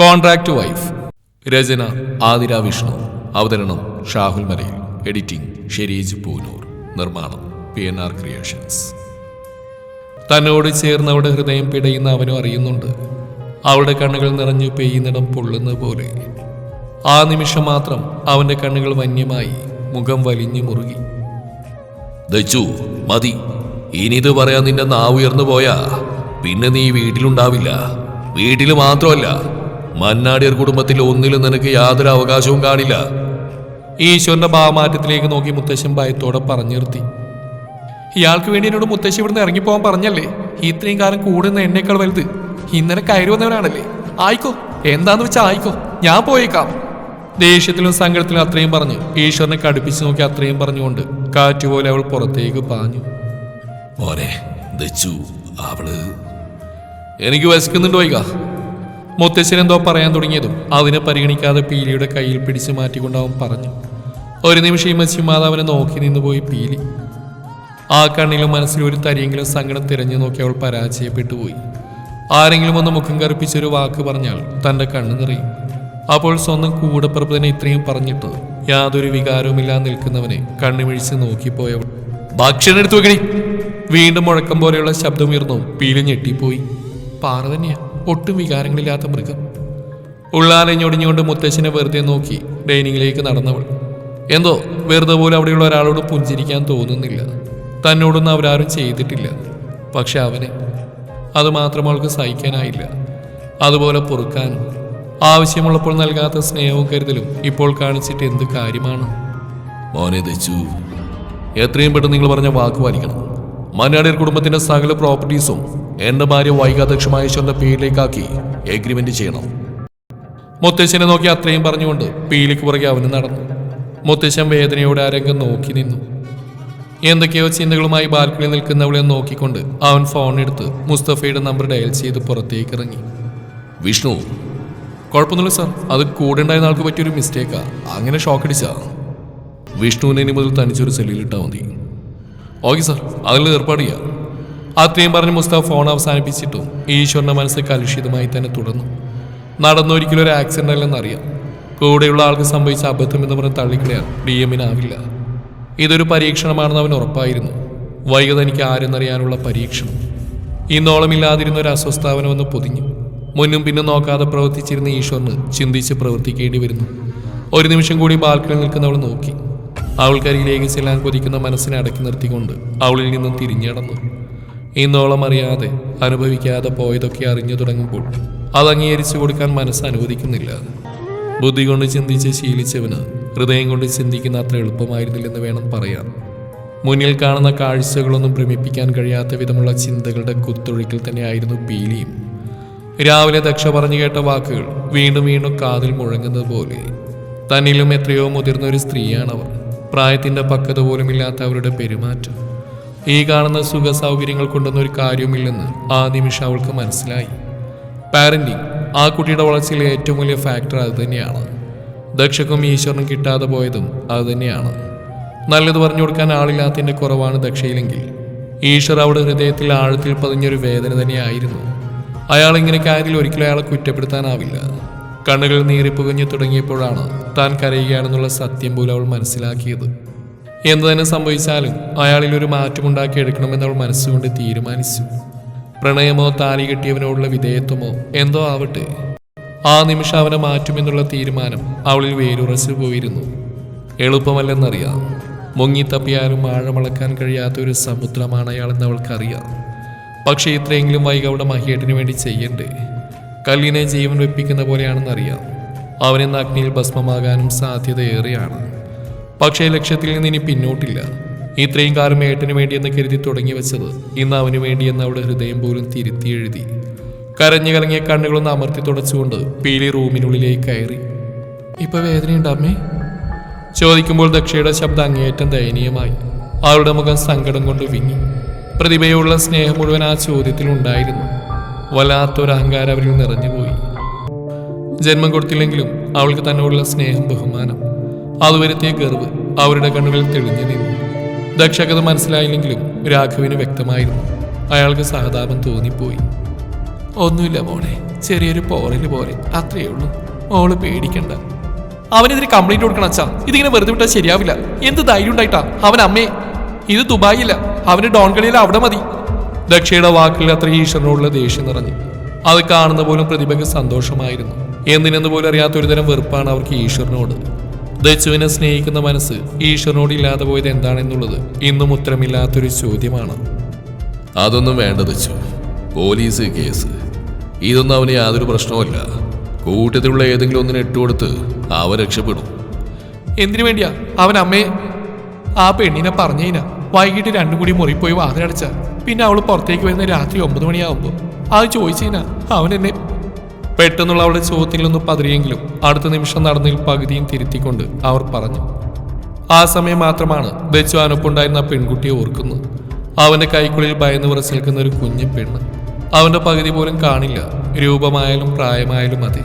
Contract wife രചന ആതിര വിഷ്ണു അവതരണം ഷാഹുൽ മലയിൽ editing Shereej Poonoor നിർമ്മാണം പി എൻ ആർ ക്രിയേഷൻസ്. തന്നോട് ചേർന്ന് ഹൃദയം പിടയുന്ന അവനും അറിയുന്നുണ്ട്. അവളുടെ കണ്ണുകൾ നിറഞ്ഞു പെയ്യുന്നിടം പൊള്ളുന്ന പോലെ. ആ നിമിഷം മാത്രം അവന്റെ കണ്ണുകൾ വന്യമായി മുഖം വലിഞ്ഞു മുറുകി. ദച്ചു മതി. ഇനിത് പറയാൻ നിന്റെ നാവുയർന്നു പോയാ പിന്നെ നീ വീട്ടിലുണ്ടാവില്ല. വീട്ടിൽ മാത്രമല്ല മന്നാടിയർ കുടുംബത്തിൽ ഒന്നിലും നിനക്ക് യാതൊരു അവകാശവും കാണില്ല. ഈശ്വരന്റെ ഭാവമാറ്റത്തിലേക്ക് നോക്കി മുത്തശ്ശൻ ഭയത്തോടെ പറഞ്ഞു നിർത്തി. ഇയാൾക്ക് വേണ്ടി എന്നോട് മുത്തശ്ശി ഇവിടുന്ന് ഇറങ്ങിപ്പോവാൻ പറഞ്ഞല്ലേ? ഇത്രയും കാലം കൂടുന്ന എന്നേക്കാൾ വലുത്. ഇന്നലെ കയറി വന്നവനാണല്ലേ. ആയിക്കോ എന്താന്ന് വെച്ചാ ആയിക്കോ ഞാൻ പോയേക്കാം. ദേഷ്യത്തിലും സങ്കടത്തിലും അത്രയും പറഞ്ഞു ഈശ്വരനെ കടുപ്പിച്ച് നോക്കി അത്രയും പറഞ്ഞുകൊണ്ട് കാറ്റുപോലെ അവൾ പുറത്തേക്ക് പാഞ്ഞു. ദച്ചു അവൾ എനിക്ക് വിശക്കുന്നുണ്ട് വൈക. മുത്തശ്ശൻ എന്തോ പറയാൻ തുടങ്ങിയതും അതിനെ പരിഗണിക്കാതെ പീലിയുടെ കയ്യിൽ പിടിച്ചു മാറ്റിക്കൊണ്ട് അവൻ പറഞ്ഞു ഒരു നിമിഷം ഈ മത്സ്യമാതാവിനെ നോക്കി നിന്നുപോയി പീലി. ആ കണ്ണിലും മനസ്സിലും ഒരു തരിയെങ്കിലും സങ്കടം തിരഞ്ഞു നോക്കി അവൾ പരാജയപ്പെട്ടു പോയി. ആരെങ്കിലും ഒന്ന് മുഖം കറുപ്പിച്ചൊരു വാക്ക് പറഞ്ഞാൽ തന്റെ കണ്ണ് നിറയും. അപ്പോൾ സ്വന്തം കൂടപ്പിറപ്പതിനെ ഇത്രയും പറഞ്ഞിട്ട് യാതൊരു വികാരവുമില്ലാതെ നിൽക്കുന്നവനെ കണ്ണുമിഴിച്ച് നോക്കിപ്പോയവൾ ഭക്ഷണം എടുത്തു വെക്കണി വീണ്ടും മുഴക്കം പോലെയുള്ള ശബ്ദമുയർന്നു പീലി ഞെട്ടിപ്പോയി. പാറ തന്നെയാ? ഒട്ടും വികാരങ്ങളില്ലാത്ത മൃഗം. ഉള്ളാലഞ്ഞൊടിഞ്ഞുകൊണ്ട് മുത്തശ്ശനെ വെറുതെ നോക്കി ഡൈനിങ്ങിലേക്ക് നടന്നവൾ. എന്തോ വെറുതെ പോലെ അവിടെയുള്ള ഒരാളോട് പുഞ്ചിരിക്കാൻ തോന്നുന്നില്ല. തന്നോടൊന്നും അവരാരും ചെയ്തിട്ടില്ല. പക്ഷെ അവന് അത് മാത്രം അവൾക്ക് സഹിക്കാനായില്ല. അതുപോലെ പൊറുക്കാനും ആവശ്യമുള്ളപ്പോൾ നൽകാത്ത സ്നേഹവും കരുതലും ഇപ്പോൾ കാണിച്ചിട്ട് എന്ത് കാര്യമാണ്? മോനെ ദച്ചു എത്രയും പെട്ടെന്ന് നിങ്ങൾ പറഞ്ഞ വാക്ക് പാലിക്കണം. മന്നാടിയർ കുടുംബത്തിന്റെ സകല പ്രോപ്പർട്ടീസും എന്റെ ഭാര്യ വൈകാധ്യക്ഷമായ ഈശ്വരന്റെ പേരിലേക്കാക്കി എഗ്രിമെന്റ് ചെയ്യണം. മുത്തശ്ശനെ നോക്കി അത്രയും പറഞ്ഞുകൊണ്ട് പീലിക്ക് പുറകെ അവന് നടന്നു. മുത്തശ്ശൻ വേദനയോടെ ആ നോക്കി നിന്നു. എന്തൊക്കെയോ ചിന്തകളുമായി ബാൽക്കണിയിൽ നിൽക്കുന്നവളെ നോക്കിക്കൊണ്ട് അവൻ ഫോൺ എടുത്ത് മുസ്തഫയുടെ നമ്പർ ഡയൽ ചെയ്ത് പുറത്തേക്ക് ഇറങ്ങി വിഷ്ണു കുഴപ്പമൊന്നുമില്ല സാർ അത് കൂടെ ഉണ്ടായിരുന്ന ആൾക്ക് പറ്റിയൊരു മിസ്റ്റേക്കാ അങ്ങനെ ഷോക്ക് അടിച്ചാ. വിഷ്ണുവിനെ ഇനി മുതൽ തനിച്ചൊരു സെല്ലിലിട്ടാൽ മതി. ഓക്കെ സാർ അതിൽ ഏർപ്പാട് ചെയ്യാം. അത്രയും പറഞ്ഞ് മുസ്താഫ് ഫോൺ അവസാനിപ്പിച്ചിട്ടും ഈശ്വരന്റെ മനസ്സ് കലുഷിതമായി തന്നെ തുടർന്നു. നടന്നൊരിക്കലും ഒരു ആക്സിഡന്റ് അല്ലെന്നറിയാം. കൂടെയുള്ള ആൾക്ക് സംഭവിച്ച അബദ്ധം എന്ന് പറഞ്ഞ് തള്ളിക്കളയാൻ ഡി എമ്മിനാവില്ല ഇതൊരു പരീക്ഷണമാണെന്ന് അവൻ ഉറപ്പായിരുന്നു. വൈകത എനിക്ക് ആരെന്നറിയാനുള്ള പരീക്ഷണം. ഇന്നോളം ഇല്ലാതിരുന്ന ഒരു അസ്വസ്ഥാവന വന്ന് പൊതിഞ്ഞു. മുന്നും പിന്നും നോക്കാതെ പ്രവർത്തിച്ചിരുന്ന ഈശ്വരന് ചിന്തിച്ച് പ്രവർത്തിക്കേണ്ടി വരുന്നു. ഒരു നിമിഷം കൂടി ബാൽക്കണിയിൽ നിൽക്കുന്നവൾ നോക്കി. അവൾക്കരികിലേക്ക് ചെല്ലാൻ കൊതിക്കുന്ന മനസ്സിനെ അടക്കി നിർത്തിക്കൊണ്ട് അവളിൽ നിന്നും തിരിഞ്ഞടന്നു. ഇന്നോളം അറിയാതെ അനുഭവിക്കാതെ പോയതൊക്കെ അറിഞ്ഞു തുടങ്ങുമ്പോൾ അത് അംഗീകരിച്ചു കൊടുക്കാൻ മനസ്സ് അനുവദിക്കുന്നില്ല. ബുദ്ധി കൊണ്ട് ചിന്തിച്ച് ശീലിച്ചവന് ഹൃദയം കൊണ്ട് ചിന്തിക്കുന്ന അത്ര എളുപ്പമായിരുന്നില്ലെന്ന് വേണം പറയാൻ. മുന്നിൽ കാണുന്ന കാഴ്ചകളൊന്നും ഭ്രമിപ്പിക്കാൻ കഴിയാത്ത വിധമുള്ള ചിന്തകളുടെ കുത്തൊഴുക്കിൽ തന്നെയായിരുന്നു പീലിയും. രാവിലെ ദക്ഷ പറഞ്ഞു കേട്ട വാക്കുകൾ വീണ്ടും വീണ്ടും കാതിൽ മുഴങ്ങുന്നത് പോലെ. തന്നിലും എത്രയോ മുതിർന്ന ഒരു സ്ത്രീയാണവർ പ്രായത്തിന്റെ പക്വത പോലുമില്ലാത്ത അവരുടെ പെരുമാറ്റം. ഈ കാണുന്ന സുഖ സൗകര്യങ്ങൾ കൊണ്ടൊന്നും ഒരു കാര്യവുമില്ലെന്ന് ആ നിമിഷം അവൾക്ക് മനസ്സിലായി. പാരന്റിങ് ആ കുട്ടിയുടെ വളർച്ചയിലെ ഏറ്റവും വലിയ ഫാക്ടർ അത് തന്നെയാണ്. ദക്ഷക്കും ഈശ്വരനും കിട്ടാതെ പോയതും അത് തന്നെയാണ്. നല്ലത് പറഞ്ഞു കൊടുക്കാൻ ആളില്ലാത്തതിന്റെ കുറവാണ് ദക്ഷയിലെങ്കിൽ. ഈശ്വർ അവിടെ ഹൃദയത്തിൽ ആഴത്തിൽ പതിഞ്ഞൊരു വേദന തന്നെയായിരുന്നു. അയാൾ ഇങ്ങനെ കാര്യത്തിൽ ഒരിക്കലും അയാളെ കുറ്റപ്പെടുത്താനാവില്ല. കണ്ണുകൾ നീറിപ്പുകഞ്ഞു തുടങ്ങിയപ്പോഴാണ് താൻ കരയുകയാണെന്നുള്ള സത്യം പോലും അവൾ മനസ്സിലാക്കിയത്. എന്തു തന്നെ സംഭവിച്ചാലും അയാളിൽ ഒരു മാറ്റമുണ്ടാക്കിയെടുക്കണമെന്ന് അവൾ മനസ്സുകൊണ്ട് തീരുമാനിച്ചു. പ്രണയമോ താലി കെട്ടിയവനോടുള്ള വിധേയത്വമോ എന്തോ ആവട്ടെ. ആ നിമിഷം അവനെ മാറ്റുമെന്നുള്ള തീരുമാനം അവളിൽ വേരുറച്ചു പോയിരുന്നു. എളുപ്പമല്ലെന്നറിയാം. മുങ്ങിത്തപ്പിയാലും ആഴമളക്കാൻ കഴിയാത്ത ഒരു സമുദ്രമാണ് അയാളെന്ന് അവൾക്കറിയാം. പക്ഷേ ഇത്രയെങ്കിലും വൈകി അവളുടെ മഹിയേട്ടിന് വേണ്ടി ചെയ്യണ്ടേ? കല്ലിനെ ജീവൻ വെപ്പിക്കുന്ന പോലെയാണെന്നറിയാം. അവനെന്ന് അഗ്നിയിൽ ഭസ്മമാകാനും സാധ്യത ഏറെയാണ്. പക്ഷേ ലക്ഷ്യത്തിൽ നിന്ന് ഇനി പിന്നോട്ടില്ല. ഇത്രയും കാലം ഏട്ടന് വേണ്ടിയെന്ന് കരുതി തുടങ്ങി വെച്ചത് ഇന്ന് അവന് വേണ്ടിയെന്ന് അവിടെ ഹൃദയം പോലും തിരുത്തി എഴുതി. കരഞ്ഞു കലങ്ങിയ കണ്ണുകളൊന്ന് അമർത്തി തുടച്ചുകൊണ്ട് പീലി റൂമിനുള്ളിലേക്ക് കയറി. ഇപ്പൊ വേദനയുണ്ട് അമ്മേ? ചോദിക്കുമ്പോൾ ദക്ഷയുടെ ശബ്ദം അങ്ങേയറ്റം ദയനീയമായി. അവളുടെ മുഖം സങ്കടം കൊണ്ട് വിങ്ങി. പ്രതിഭയുള്ള സ്നേഹം മുഴുവൻ ആ ചോദ്യത്തിൽ ഉണ്ടായിരുന്നു. വല്ലാത്തൊരു അഹങ്കാരം അവരിൽ നിറഞ്ഞുപോയി. ജന്മം കൊടുത്തില്ലെങ്കിലും അവൾക്ക് തന്നോടുള്ള സ്നേഹം ബഹുമാനം. അതുവരത്തെ ഗർവ് അവരുടെ കണ്ണുകളിൽ തെളിഞ്ഞു നിന്നു. ദക്ഷകത മനസ്സിലായില്ലെങ്കിലും രാഘവിന് വ്യക്തമായിരുന്നു. അയാൾക്ക് സഹതാപം തോന്നിപ്പോയി. ഒന്നുമില്ല മോളെ ചെറിയൊരു പോറൽ പോലെ അത്രയേ ഉള്ളൂ. മോൾ പേടിക്കണ്ട. അവനെതിരെ കംപ്ലീറ്റ് കൊടുക്കണം അച്ഛാ. ഇതിങ്ങനെ വെറുതെ വിട്ടാൽ ശരിയാവില്ല. എന്ത് ധൈര്യം ഉണ്ടായിട്ടാ? അവൻ അമ്മേ. ഇത് ദുബായില്ല. അവന് ഡോൺകളിയിൽ അവിടെ മതി. ദക്ഷയുടെ വാക്കിൽ അത്ര ഈശ്വരനോടുള്ള ദേഷ്യം നിറഞ്ഞു. അത് കാണുന്ന പോലും പ്രതിഭയ്ക്ക് സന്തോഷമായിരുന്നു. എന്തിനെന്ന് പോലും അറിയാത്ത ഒരുതരം വെറുപ്പാണ് അവർക്ക് ഈശ്വരനോട്. ദച്ചുവിനെ സ്നേഹിക്കുന്ന മനസ്സ് ഈശ്വരനോട് ഇല്ലാതെ പോയത് എന്താണെന്നുള്ളത് ഇന്നും ഉത്തരമില്ലാത്തൊരു ചോദ്യമാണ്. അതൊന്നും വേണ്ട ദച്ചു പോലീസ് കേസ്. ഇതൊന്നും അവന് യാതൊരു പ്രശ്നവുമല്ല. കൂട്ടത്തിലുള്ള ഏതെങ്കിലും ഒന്നിനെ ഇട്ടുകൊടുത്ത് അവ രക്ഷപ്പെടും. എന്തിനു വേണ്ടിയാ? അവൻ അമ്മയെ ആ പെണ്ണിനെ പറഞ്ഞതിനാ വൈകിട്ട് രണ്ടും കൂടി മുറി പോയി വാതിലടച്ച. പിന്നെ അവൾ പുറത്തേക്ക് വരുന്ന രാത്രി ഒമ്പത് മണിയാവുമ്പോൾ അത് ചോദിച്ചതിനാ അവൻ എന്നെ പെട്ടെന്നുള്ള അവളുടെ ചോദ്യത്തിൽ ഒന്ന് പതിരിയെങ്കിലും അടുത്ത നിമിഷം നടന്നതിൽ പകുതിയും തിരുത്തിക്കൊണ്ട് അവർ പറഞ്ഞു. ആ സമയം മാത്രമാണ് ബച്ചു അനപ്പുണ്ടായിരുന്ന പെൺകുട്ടിയെ ഓർക്കുന്നത്. അവന്റെ കൈക്കുള്ളിൽ ഭയന്ന് ഉറച്ചു നിൽക്കുന്ന ഒരു കുഞ്ഞു പെണ്ണ്. അവന്റെ പകുതി പോലും കാണില്ല. രൂപമായാലും പ്രായമായാലും അതെ.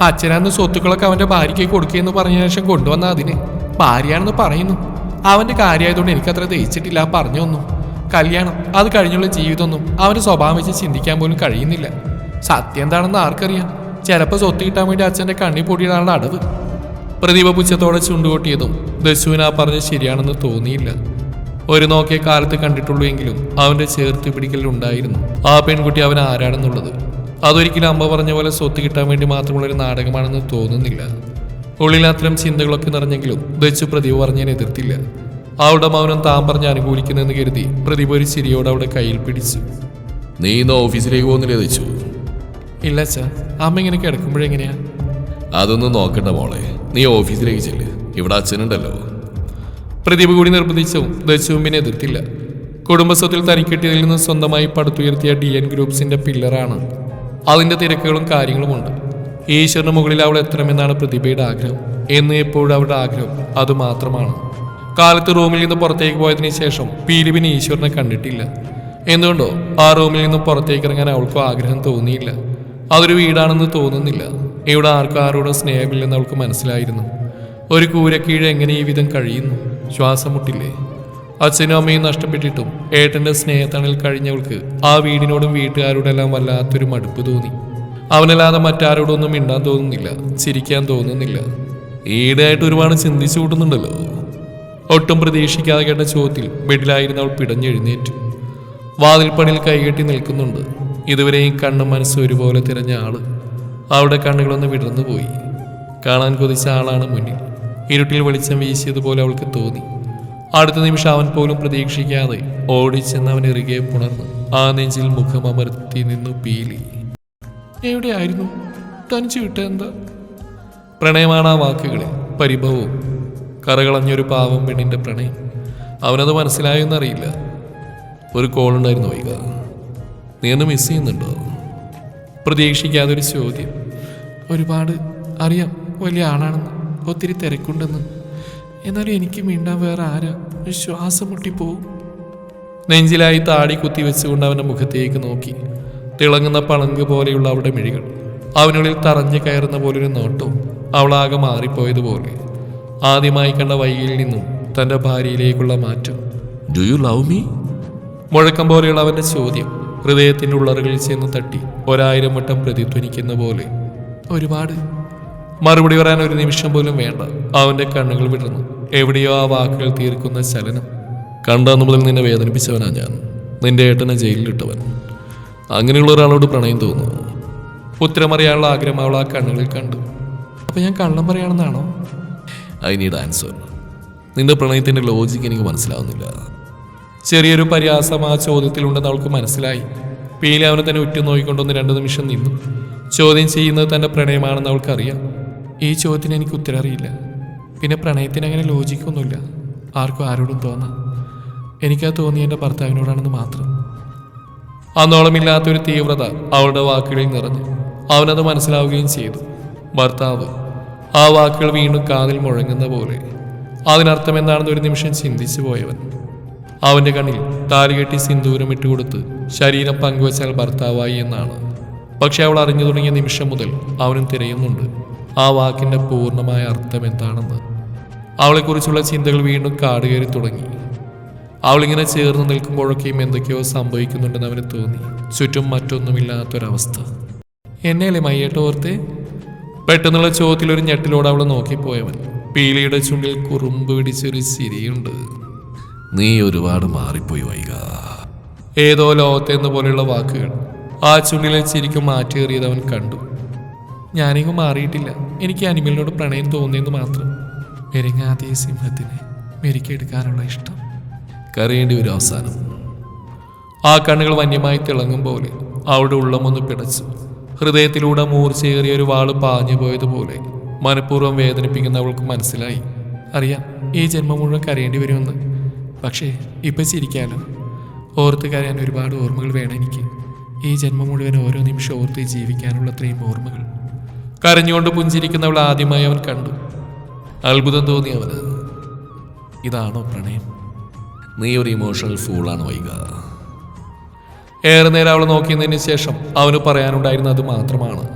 അച്ഛനാന്ന് സ്വത്തുക്കളൊക്കെ അവന്റെ ഭാര്യയ്ക്ക് കൊടുക്കുകയെന്ന് പറഞ്ഞ ശേഷം കൊണ്ടുവന്ന അതിന്. ഭാര്യയാണെന്ന് പറയുന്നു. അവന്റെ കാര്യമായതുകൊണ്ട് എനിക്കത്ര ദഹിച്ചിട്ടില്ല പറഞ്ഞു പറഞ്ഞൊന്നും. കല്യാണം അത് കഴിഞ്ഞുള്ള ജീവിതമൊന്നും അവന്റെ സ്വഭാവം വെച്ച് ചിന്തിക്കാൻ പോലും കഴിയുന്നില്ല. സത്യം എന്താണെന്ന് ആർക്കറിയാം? ചിലപ്പോൾ സ്വത്ത് കിട്ടാൻ വേണ്ടി അച്ഛന്റെ കണ്ണി പൊടിയിടാനുള്ള അടവ്. പ്രതിഭ പുച്ഛത്തോടെ ചുണ്ടുകൊട്ടിയതും ദശുവിന് ആ പറഞ്ഞ് ശരിയാണെന്ന് തോന്നിയില്ല. ഒരു നോക്കിയ കാലത്ത് കണ്ടിട്ടുള്ളൂ എങ്കിലും അവന്റെ ചേർത്ത് പിടിക്കലുണ്ടായിരുന്നു ആ പെൺകുട്ടി അവൻ ആരാണെന്നുള്ളത്. അതൊരിക്കലും അമ്മ പറഞ്ഞ പോലെ സ്വത്ത് കിട്ടാൻ വേണ്ടി മാത്രമുള്ള ഒരു നാടകമാണെന്ന് തോന്നുന്നില്ല. ഉള്ളിൽ അത്തരം ചിന്തകളൊക്കെ നിറഞ്ഞെങ്കിലും ദച്ചു പ്രദീപ് പറഞ്ഞതിനെ എതിർത്തില്ല. അവളുടെ മൗനം താൻ പറഞ്ഞ് അനുകൂലിക്കുന്നെന്ന് കരുതി പ്രതിഭ ഒരു ചിരിയോടെ അവിടെ കയ്യിൽ പിടിച്ചു. നീ ഇന്ന് ഓഫീസിലേക്ക് പോകുന്നില്ലേ ദച്ചു ഇല്ല അച്ഛാ അമ്മ ഇങ്ങനെ കിടക്കുമ്പോഴെങ്ങനെയാ അതൊന്നും നോക്കണ്ട മോളെ. നീ ഓഫീസിലേക്ക് ചെല്ല്. ഇവിടെ അച്ഛനുണ്ടല്ലോ. പ്രദീപ് കൂടി നിർബന്ധിച്ചും ദശവും പിന്നെ എതിർത്തില്ല. കുടുംബസ്വത്തിൽ തനിക്കിട്ടിയതിൽ നിന്ന് സ്വന്തമായി പടുത്തുയർത്തിയ ഡി എൻ ഗ്രൂപ്പ്സിന്റെ പില്ലറാണ്. അതിന്റെ തിരക്കുകളും കാര്യങ്ങളുമുണ്ട് ഈശ്വരന് മുകളിൽ അവൾ എത്തണമെന്നാണ് പ്രതിഭയുടെ ആഗ്രഹം. എന്ന് എപ്പോഴും അവളുടെ ആഗ്രഹം. അതുമാത്രമാണ് കാലത്ത് റൂമിൽ നിന്ന് പുറത്തേക്ക് പോയതിനു ശേഷം പീലിപിന് ഈശ്വരനെ കണ്ടിട്ടില്ല. എന്തുകൊണ്ടോ ആ റൂമിൽ നിന്ന് പുറത്തേക്ക് ഇറങ്ങാൻ അവൾക്കും ആഗ്രഹം തോന്നിയില്ല. അതൊരു വീടാണെന്ന് തോന്നുന്നില്ല. ഇവിടെ ആർക്കും ആരോടും സ്നേഹമില്ലെന്ന് അവൾക്ക് മനസ്സിലായിരുന്നു. ഒരു കൂരക്കീഴ് എങ്ങനെ ഈ വിധം കഴിയുന്നു? ശ്വാസം മുട്ടില്ലേ? അച്ഛനും അമ്മയും നഷ്ടപ്പെട്ടിട്ടും ഏട്ടന്റെ സ്നേഹത്തണിൽ കഴിഞ്ഞവൾക്ക് ആ വീടിനോടും വീട്ടുകാരോടെല്ലാം വല്ലാത്തൊരു മടുപ്പ് തോന്നി. അവനല്ലാതെ മറ്റാരോടൊന്നും മിണ്ടാൻ തോന്നുന്നില്ല ചിരിക്കാൻ തോന്നുന്നില്ല. ഈടായിട്ട് ഒരുപാട് ചിന്തിച്ചു കൂട്ടുന്നുണ്ടല്ലോ. ഒട്ടും പ്രതീക്ഷിക്കാതെ കേട്ട ചോദ്യത്തിൽ ബെഡിലായിരുന്നവൾ പിടഞ്ഞെഴുന്നേറ്റു. വാതിൽപ്പണിയിൽ കൈകെട്ടി നിൽക്കുന്നുണ്ട്. ഇതുവരെയും കണ്ണും മനസ്സും ഒരുപോലെ തിരഞ്ഞ ആൾ അവളുടെ കണ്ണുകളൊന്ന് വിടർന്നു പോയി. കാണാൻ കൊതിച്ച ആളാണ് മുന്നിൽ. ഇരുട്ടിൽ വെളിച്ചം വീശിയതുപോലെ അവൾക്ക് തോന്നി. അടുത്ത നിമിഷം അവൻ പോലും പ്രതീക്ഷിക്കാതെ ഓടിച്ചെന്ന് അവൻ ഇറുകെ പുണർന്നു ആ നെഞ്ചിൽ മുഖം അമർത്തി നിന്നു പീലി. എവിടെയായിരുന്നു? തനിച്ചു വിട്ട എന്താ? പ്രണയമാണ് ആ വാക്കുകളിൽ പരിഭവവും. കറകളഞ്ഞൊരു പാവം പെണ്ണിന്റെ പ്രണയം. അവനത് മനസ്സിലായെന്നറിയില്ല ഒരു കോൾ ഉണ്ടായിരുന്നു വൈക നീ ഒന്ന് മിസ് ചെയ്യുന്നുണ്ടോ? പ്രതീക്ഷിക്കാതെ ഒരു ചോദ്യം. ഒരുപാട് അറിയാം. വലിയ ആളാണെന്ന്. ഒത്തിരി തിരക്കുണ്ടെന്ന്. എന്നാലും എനിക്ക് മിണ്ടാൻ വേറെ ആരാ? ശ്വാസം മുട്ടിപ്പോവും. നെഞ്ചിലായി താടി കുത്തി വെച്ചുകൊണ്ട് അവന്റെ മുഖത്തേക്ക് നോക്കി. തിളങ്ങുന്ന പളങ്ക് പോലെയുള്ള അവളുടെ മിഴികൾ. അവനുള്ളിൽ തറഞ്ഞു കയറുന്ന പോലൊരു നോട്ടവും അവളാകെ മാറിപ്പോയതുപോലെ. ആദ്യമായി കണ്ട വൈകിയിൽ നിന്നും തന്റെ ഭാര്യയിലേക്കുള്ള മാറ്റം. ഡു യു ലവ് മീ മുഴക്കം പോലെയുള്ള അവന്റെ ചോദ്യം. ഹൃദയത്തിന്റെ ഉള്ളറുകളിൽ ചെന്ന് തട്ടി ഒരായിരം വട്ടം പ്രതിധ്വനിക്കുന്ന പോലെ. ഒരുപാട്. മറുപടി പറയാൻ ഒരു നിമിഷം പോലും വേണ്ട. അവന്റെ കണ്ണുകൾ വിടർന്നു. എവിടെയോ ആ വാക്കുകൾ തീർക്കുന്ന ചലനം കണ്ടാന്ന് മുതൽ നിന്നെ വേദനിപ്പിച്ചവനാ ഞാൻ. നിന്റെ ഏട്ടനെ ജയിലിലിട്ടവൻ. അങ്ങനെയുള്ള ഒരാളോട് പ്രണയം തോന്നുന്നു. ഉത്തരമറിയാനുള്ള ആഗ്രഹം അവൾ ആ കണ്ണുകളിൽ കണ്ടു. അപ്പൊ ഞാൻ കള്ളം പറയുകയാണെന്നാണോ ഐ നീഡ് ആൻസർ. നിന്റെ പ്രണയത്തിന്റെ ലോജിക്ക് എനിക്ക് മനസ്സിലാവുന്നില്ല. ചെറിയൊരു പരിഹാസം ആ ചോദ്യത്തിലുണ്ടെന്ന് അവൾക്ക് മനസ്സിലായി. പീലി അവനെ തന്നെ ഉറ്റുനോക്കിക്കൊണ്ടൊന്ന് രണ്ട് നിമിഷം നിന്നു. ചോദ്യം ചെയ്യുന്നത് തന്റെ പ്രണയമാണെന്ന് അവൾക്കറിയാം. ഈ ചോദ്യത്തിന് എനിക്ക് ഉത്തരം അറിയില്ല പിന്നെ പ്രണയത്തിന് അങ്ങനെ ലോജിക്കൊന്നുമില്ല. ആർക്കും ആരോടും തോന്നാം. എനിക്കാ തോന്നി എന്റെ ഭർത്താവിനോടാണെന്ന് മാത്രം. അന്നോളമില്ലാത്തൊരു തീവ്രത അവളുടെ വാക്കുകളിൽ നിറഞ്ഞു. അവനത് മനസ്സിലാവുകയും ചെയ്തു. ഭർത്താവ് ആ വാക്കുകൾ വീണ്ടും കാതിൽ മുഴങ്ങുന്ന പോലെ. അതിനർത്ഥം എന്താണെന്ന് ഒരു നിമിഷം ചിന്തിച്ചു പോയവൻ. അവന്റെ കണ്ണിൽ താലികെട്ടി സിന്ദൂരം ഇട്ടുകൊടുത്ത് ശരീരം പങ്കുവച്ചാൽ ഭർത്താവായി എന്നാണ്. പക്ഷെ അവൾ അറിഞ്ഞു തുടങ്ങിയ നിമിഷം മുതൽ അവനും തിരയുന്നുണ്ട്. ആ വാക്കിന്റെ പൂർണമായ അർത്ഥം എന്താണെന്ന്. അവളെക്കുറിച്ചുള്ള ചിന്തകൾ വീണ്ടും കാടുകയറി തുടങ്ങി. അവളിങ്ങനെ ചേർന്ന് നിൽക്കുമ്പോഴൊക്കെയും എന്തൊക്കെയോ സംഭവിക്കുന്നുണ്ടെന്ന് അവന് തോന്നി. ചുറ്റും മറ്റൊന്നുമില്ലാത്തൊരവസ്ഥ. എന്നെയല്ലേ മയ്യേട്ട ഓർത്തെ? പെട്ടെന്നുള്ള ചോദ്യത്തിൽ ഒരു ഞെട്ടിലോട് അവളെ നോക്കിപ്പോയവൻ. പീലിയുടെ ചുണ്ടിൽ കുറുമ്പ് പിടിച്ചൊരു ചിരിയുണ്ട്. നീ ഒരുപാട് മാറിപ്പോയി വൈക ഏതോ ലോകത്തെന്ന പോലെയുള്ള വാക്കുകൾ. ആ ചുണ്ടിലെ ചിരിക്കും അവൻ കണ്ടു. ഞാനിങ്ങ് മാറിയിട്ടില്ല. എനിക്ക് അനിമലിനോട് പ്രണയം തോന്നിയെന്ന് മാത്രം. മെരുങ്ങാതെ സിംഹത്തിനെ മെരുക്കിയെടുക്കാനുള്ള ഇഷ്ടം. കരയേണ്ടി ഒരു അവസാനം. ആ കണ്ണുകൾ വന്യമായി തിളങ്ങും പോലെ അവളുടെ ഉള്ളമൊന്ന് പിടച്ചു. ഹൃദയത്തിലൂടെ മൂർച്ചയേറിയ ഒരു വാൾ പാഞ്ഞു പോയതുപോലെ മനഃപൂർവം വേദനിപ്പിക്കുന്ന അവൾക്ക് മനസ്സിലായി. അറിയാം ഈ ജന്മം മുഴുവൻ കരയേണ്ടി വരുമെന്ന്. പക്ഷേ ഇപ്പം ചിരിക്കാലോ ഓർത്ത് കരയാൻ ഒരുപാട് ഓർമ്മകൾ വേണം എനിക്ക്. ഈ ജന്മം മുഴുവൻ ഓരോ നിമിഷം ഓർത്ത് ജീവിക്കാനുള്ള അത്രയും ഓർമ്മകൾ. കരഞ്ഞുകൊണ്ട് പുഞ്ചിരിക്കുന്നവൾ ആദ്യമായി അവൻ കണ്ടു. അത്ഭുതം തോന്നി അവന്. ഇതാണോ പ്രണയം? നീ ഒരു ഇമോഷണൽ ഫൂളാണ് വൈക ഏറെ നേരം അവളെ നോക്കിയതിന് ശേഷം അവന് പറയാനുണ്ടായിരുന്നത് മാത്രമാണ്.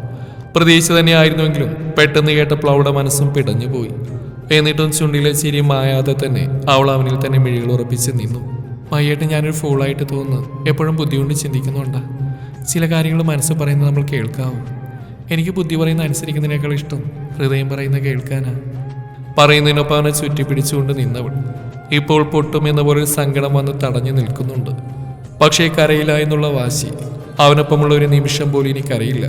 പ്രതീക്ഷ തന്നെയായിരുന്നുവെങ്കിലും പെട്ടെന്ന് കേട്ടപ്പോൾ അവളുടെ മനസ്സും പിടഞ്ഞുപോയി. എന്നിട്ടും ചുണ്ടിലെ ചിരി മായാതെ തന്നെ അവൾ അവനിൽ തന്നെ മിഴികൾ ഉറപ്പിച്ച് നിന്നു. മയ്യേട്ട് ഞാനൊരു ഫൂളായിട്ട് തോന്നുന്നു. എപ്പോഴും ബുദ്ധി കൊണ്ട് ചിന്തിക്കുന്നുണ്ടാ. ചില കാര്യങ്ങൾ മനസ്സ് പറയുന്നത് നമ്മൾ കേൾക്കാവും. എനിക്ക് ബുദ്ധി പറയുന്ന അനുസരിക്കുന്നതിനേക്കാൾ ഇഷ്ടം ഹൃദയം പറയുന്ന കേൾക്കാനാ. പറയുന്നതിനൊപ്പം അവനെ ചുറ്റിപ്പിടിച്ചുകൊണ്ട് നിന്നവൾ. ഇപ്പോൾ പൊട്ടുമെന്ന പോലെ സങ്കടം വന്ന് തടഞ്ഞു നിൽക്കുന്നുണ്ട്. പക്ഷേ കരയില്ല എന്നുള്ള വാശി. അവനൊപ്പമുള്ള ഒരു നിമിഷം പോലും ഇനി കരയില്ല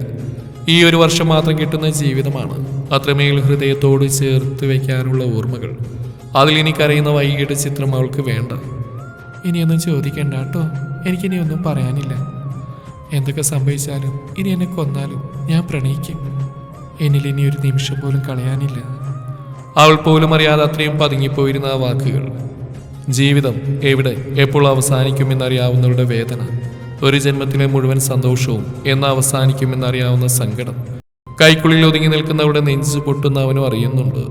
ഈ ഒരു വർഷം മാത്രം കിട്ടുന്ന ജീവിതമാണ്. അത്രമേൽ ഹൃദയത്തോട് ചേർത്ത് വെക്കാനുള്ള ഓർമ്മകൾ. അതിൽ കരയുന്ന വൈകിട്ട് ചിത്രം അവൾക്ക് വേണ്ട. ഇനിയൊന്നും ചോദിക്കണ്ട കേട്ടോ. എനിക്കിനി ഒന്നും പറയാനില്ല. എന്തൊക്കെ സംഭവിച്ചാലും ഇനി എന്നെ കൊന്നാലും ഞാൻ പ്രണയിക്കും. എന്നിൽ ഇനി ഒരു നിമിഷം പോലും കളയാനില്ല. അവൾ പോലും അറിയാതെ അത്രയും പതുങ്ങിപ്പോയിരുന്ന ആ വാക്കുകൾ. ജീവിതം എവിടെ എപ്പോൾ അവസാനിക്കുമെന്നറിയാവുന്നവരുടെ വേദന. ഒരു ജന്മത്തിലെ മുഴുവൻ സന്തോഷവും എന്ന് അവസാനിക്കുമെന്നറിയാവുന്ന സങ്കടം. കൈക്കുള്ളിൽ ഒതുങ്ങി നിൽക്കുന്നവരുടെ നെഞ്ചു പൊട്ടുന്ന അവനും അറിയുന്നുണ്ട്.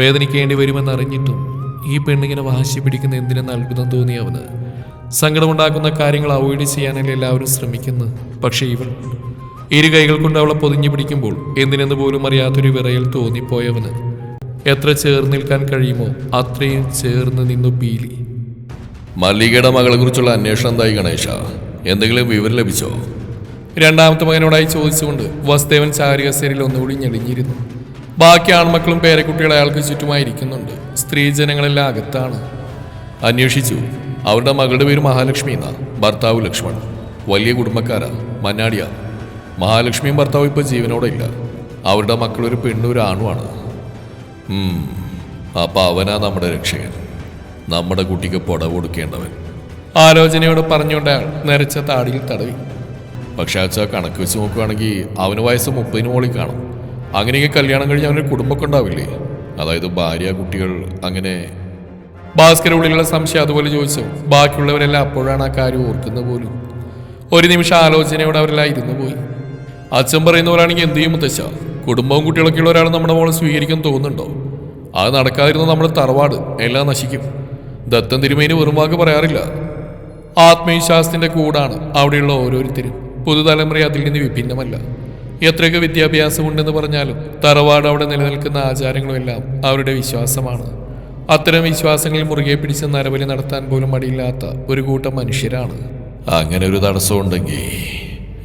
വേദനിക്കേണ്ടി വരുമെന്നറിഞ്ഞിട്ടും ഈ പെണ്ണിങ്ങനെ വാശി പിടിക്കുന്ന എന്തിനെന്ന് അത്ഭുതം തോന്നി അവന്. സങ്കടമുണ്ടാക്കുന്ന കാര്യങ്ങൾ അവോയ്ഡ് ചെയ്യാനല്ലേ എല്ലാവരും ശ്രമിക്കുന്നു പക്ഷേ ഇവൾ ഇരു കൈകൾ കൊണ്ട് അവളെ പൊതിഞ്ഞു പിടിക്കുമ്പോൾ എന്തിനെന്ന് പോലും അറിയാത്തൊരു വിറയൽ തോന്നിപ്പോയവന്. എത്ര ചേർന്ന് നിൽക്കാൻ കഴിയുമോ അത്രയും ചേർന്ന് നിന്നു പീലി. മല്ലികയുടെ മകളെ കുറിച്ചുള്ള അന്വേഷണം എന്തായി ഗണേശ? എന്തെങ്കിലും വിവരം ലഭിച്ചോ? രണ്ടാമത്തെ മകനോടായി ചോദിച്ചുകൊണ്ട് വസുദേവൻ ചാരികസേരയിൽ ഒന്നുകൂടി ഞെളിഞ്ഞിരുന്നു ബാക്കി ആൺമക്കളും പേരക്കുട്ടികൾ അയാൾക്ക് ചുറ്റുമായി ഇരിക്കുന്നുണ്ട് സ്ത്രീജനങ്ങളെല്ലാം അകത്താണ്. അന്വേഷിച്ചു. അവരുടെ മകളുടെ പേര് മഹാലക്ഷ്മി എന്നാ. ഭർത്താവ് ലക്ഷ്മൺ. വലിയ കുടുംബക്കാരാ. മന്നാടിയ. മഹാലക്ഷ്മിയും ഭർത്താവും ഇപ്പോൾ ജീവനോടെ ഇല്ല. അവരുടെ മക്കളൊരു ഒരു ആണുമാണ് ഉം, അപ്പൊ അവനാ നമ്മുടെ രക്ഷകൻ. നമ്മുടെ കുട്ടിക്ക് പുട കൊടുക്കേണ്ടവൻ. ആലോചനയോട് പറഞ്ഞുകൊണ്ട് നരച്ച താടിയിൽ തടവി. പക്ഷെ അച്ഛ കണക്ക് വെച്ച് നോക്കുകയാണെങ്കിൽ അവന് വയസ്സ് മുപ്പതിന് മുകളിൽ കാണും. അങ്ങനെയൊക്കെ കല്യാണം കഴിഞ്ഞ് അവനൊരു കുടുംബമൊക്കെ ഉണ്ടാവില്ലേ? അതായത് ഭാര്യ കുട്ടികൾ അങ്ങനെ. ഭാസ്കര ഉള്ളിലുള്ള സംശയം അതുപോലെ ചോദിച്ചു. ബാക്കിയുള്ളവരെല്ലാം അപ്പോഴാണ് ആ കാര്യം ഓർക്കുന്നത് പോലും. ഒരു നിമിഷം ആലോചനയോടെ അവരെല്ലാം ഇരുന്നു പോയി. അച്ഛൻ പറയുന്ന പോലാണെങ്കിൽ എന്ത് ചെയ്യും മുത്തശ്ശ കുടുംബവും കുട്ടികളൊക്കെ ഉള്ള ഒരാൾ നമ്മുടെ മോളെ സ്വീകരിക്കാൻ തോന്നുന്നുണ്ടോ? അത് നടക്കാതിരുന്ന നമ്മൾ തറവാട് എല്ലാം നശിക്കും. ദത്തം തിരുമേനി വെറും വാക്ക് പറയാറില്ല. ആത്മവിശ്വാസത്തിന്റെ കൂടാണ് അവിടെയുള്ള ഓരോരുത്തരും. പുതുതലമുറ അതിൽ നിന്ന് വിഭിന്നമല്ല. എത്രയൊക്കെ വിദ്യാഭ്യാസം ഉണ്ടെന്ന് പറഞ്ഞാലും തറവാട് അവിടെ നിലനിൽക്കുന്ന ആചാരങ്ങളുമെല്ലാം അവരുടെ വിശ്വാസമാണ്. അത്തരം വിശ്വാസങ്ങളിൽ മുറുകെ പിടിച്ച് നരബലി നടത്താൻ പോലും മടിയില്ലാത്ത ഒരു കൂട്ടം മനുഷ്യരാണ്. അങ്ങനെ ഒരു തടസ്സമുണ്ടെങ്കിൽ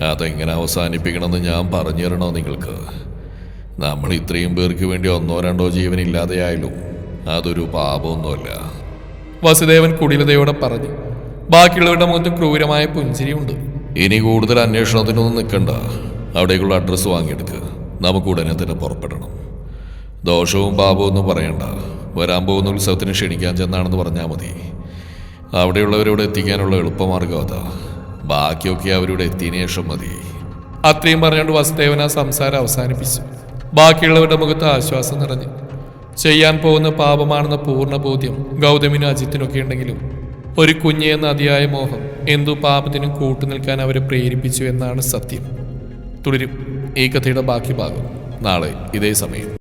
അതെങ്ങനെ അവസാനിപ്പിക്കണമെന്ന് ഞാൻ പറഞ്ഞു തരണോ നിങ്ങൾക്ക്? നമ്മൾ ഇത്രയും പേർക്ക് വേണ്ടി ഒന്നോ രണ്ടോ ജീവൻ ഇല്ലാതെയായാലും അതൊരു പാപമൊന്നുമല്ല. വസുദേവൻ കുടിലതയോടെ പറഞ്ഞു ബാക്കിയുള്ളവരുടെ മുഖത്ത് ക്രൂരമായ പുഞ്ചിരിയുണ്ട്. ഇനി കൂടുതൽ അന്വേഷണത്തിനൊന്നും നിൽക്കണ്ട. അവിടേക്കുള്ള അഡ്രസ്സ് വാങ്ങിയെടുക്കുക നമുക്ക് ഉടനെ തന്നെ പുറപ്പെടണം. ദോഷവും പാപവും ഒന്നും പറയണ്ട. വരാൻ പോകുന്ന ഉത്സവത്തിന് ക്ഷണിക്കാൻ ചെന്നാണെന്ന് പറഞ്ഞാൽ മതി. അവിടെയുള്ളവരോട് എത്തിക്കാനുള്ള എളുപ്പമാർഗം അതാ. ബാക്കിയൊക്കെ അവരോട് എത്തിയതിനു ശേഷം മതി. അത്രയും പറഞ്ഞുകൊണ്ട് വസുദേവൻ ആ സംസാരം അവസാനിപ്പിച്ചു. ബാക്കിയുള്ളവരുടെ മുഖത്ത് ആശ്വാസം നിറഞ്ഞു. ചെയ്യാൻ പോകുന്ന പാപമാണെന്ന പൂർണ ബോധ്യം ഗൗതമിനും അജിത്തിനൊക്കെ ഉണ്ടെങ്കിലും ഒരു കുഞ്ഞ് എന്ന അതിയായ മോഹം എന്തു പാപത്തിനും കൂട്ടു നിൽക്കാൻ അവരെ പ്രേരിപ്പിച്ചു എന്നാണ് സത്യം. തുടരും ഈ കഥയുടെ ബാക്കി ഭാഗം നാളെ ഇതേ സമയം.